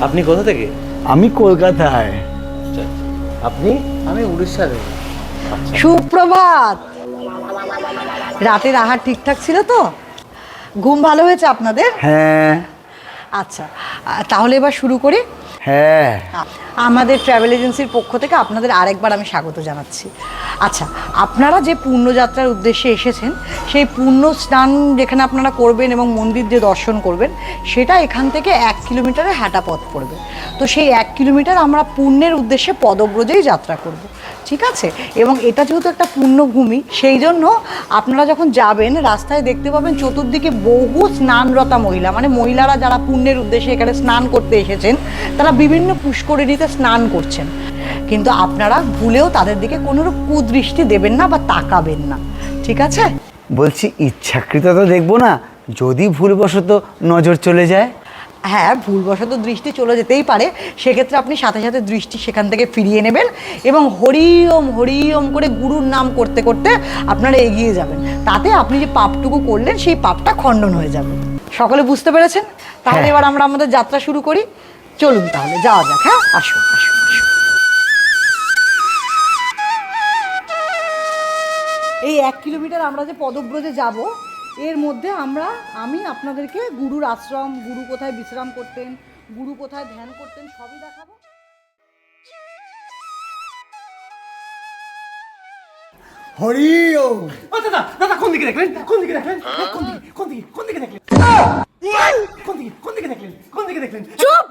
আপনি কোথা থেকে? আমি কলকাতায়। আচ্ছা, আপনি? আমি উড়িষ্যার থেকে সুপ্রভাত। রাতের আহার ঠিকঠাক ছিল তো? ঘুম ভালো হয়েছে আপনাদের? হ্যাঁ। আচ্ছা তাহলে এবার শুরু করি? হ্যাঁ। আমাদের ট্রাভেল এজেন্সির পক্ষ থেকে আপনাদের আরেকবার আমি স্বাগত জানাচ্ছি। আচ্ছা আপনারা যে পুণ্যযাত্রার উদ্দেশ্যে এসেছেন সেই পূর্ণ স্নান যেখানে আপনারা করবেন এবং মন্দির যে দর্শন করবেন সেটা এখান থেকে এক কিলোমিটারে হাঁটা পথ পড়বে। তো সেই এক কিলোমিটার আমরা পুণ্যের উদ্দেশ্যে পদব্রজেই যাত্রা করব। ঠিক আছে? এবং এটা যেহেতু একটা পুণ্যভূমি সেই জন্য আপনারা যখন যাবেন, রাস্তায় দেখতে পাবেন চতুর্দিকে বহু স্নানরতা মহিলা। মানে মহিলারা যারা পুণ্যের উদ্দেশ্যে এখানে স্নান করতে এসেছেন, তারা বিভিন্ন পুষ্করিণীতে স্নান করছেন। কিন্তু আপনারা ভুলেও তাদের দিকে কোনো কুদৃষ্টি দেবেন না বা তাকাবেন না। ঠিক আছে? বলছি, ইচ্ছাকৃত তো দেখব না। যদি ভুলবশত নজর চলে যায়। হ্যাঁ ভুলবশত দৃষ্টি চলে যেতেই পারে। সেক্ষেত্রে আপনি সাথে সাথে দৃষ্টি সেখান থেকে ফিরিয়ে নেবেন এবং হরি ওম হরি ওম করে গুরুর নাম করতে করতে আপনারা এগিয়ে যাবেন। তাতে আপনি যে পাপটুকু করলেন সেই পাপটা খণ্ডন হয়ে যাবে। সকলে বুঝতে পেরেছেন? তাহলে হ্যাঁ। এবার আমরা আমাদের যাত্রা শুরু করি। চলুন তাহলে যাওয়া যাক হ্যাঁ? আসুন আসুন আসুন। এই এক কিলোমিটার আমরা যে পদব্রজে যাব এর মধ্যে আমরা আমি আপনাদেরকে গুরুর আশ্রম গুরু কোথায় বিশ্রাম করতেন গুরু কোথায় ধ্যান করতেন সবই দেখাবো। হরি ওম। দাদা দাদা কোন দিকে দেখলেন? কোন দিকে দেখলেন? কোন দিকে কোন দিকে কোন দিকে দেখলেন? কোন দিকে কোন দিকে দেখলেন? কোন দিকে দেখলেন? চুপ!